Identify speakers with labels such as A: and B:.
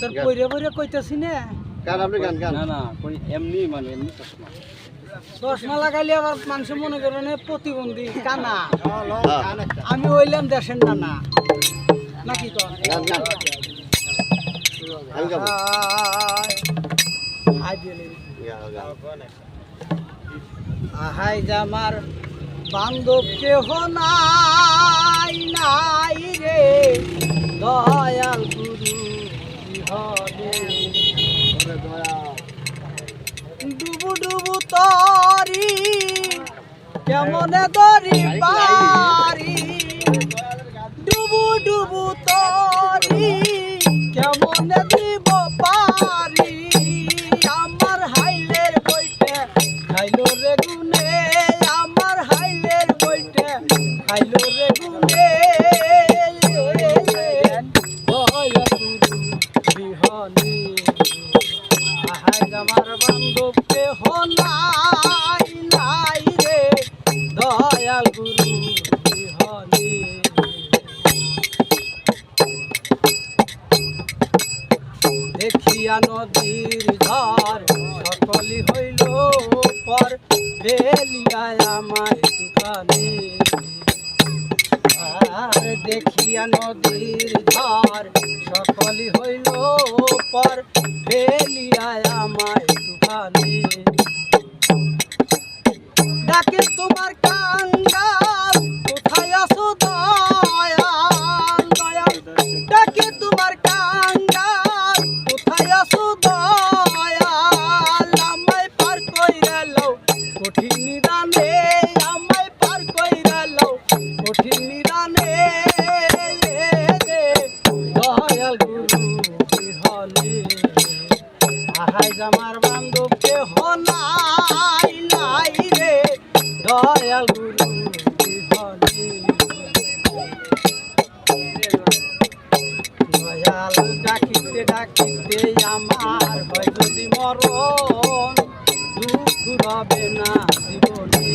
A: তোর পইরে পইরে কইতাছি না।
B: গান আপনি গান গান।
C: না না কই এমনি মানে এমনি চশমা।
A: চশমা লাগাইলে আবার মানুষ মনে করে না প্রতিবন্ধী কানা। আমি হইলাম দেশের নানা। নাকি
B: গাও।
A: আহাই জামার বান্ধব কেহ নাই নাই রে। দয়াল গুরু বিহনে ডুবু ডুবু তরি, কেমনে দরি পারি? ডুবু ডুবু তরি, কেমনে দিব পারি? আমার হাইলের বইটে খাইলো রে আমার বান্ধবকে হনাই নাই রে দয়াল গুরু বিহনে দেখিয়া নদীর ধার সকলি হইল পর বেলিয়ায় আমার দোকানে দেখিয়া নদীর ধার সকলি হইল পর বেলিয়ায় আমার দোকানে ডাকে তোমার কাঙ্গাল কোথায় আসো দয়াল? দয়াল ডাকে তোমার কাঙ্গাল কোথায় আসো দয়াল? আমায় পার কইরা লও কঠিন নিদানে আজ আমার বান্ধব কেহ নাই নাই রে। দয়াল গুরু, দয়াল ডাকিতে ডাকিতে আমার হয় যদি মরণ, দুঃখ রবে না জীবনে।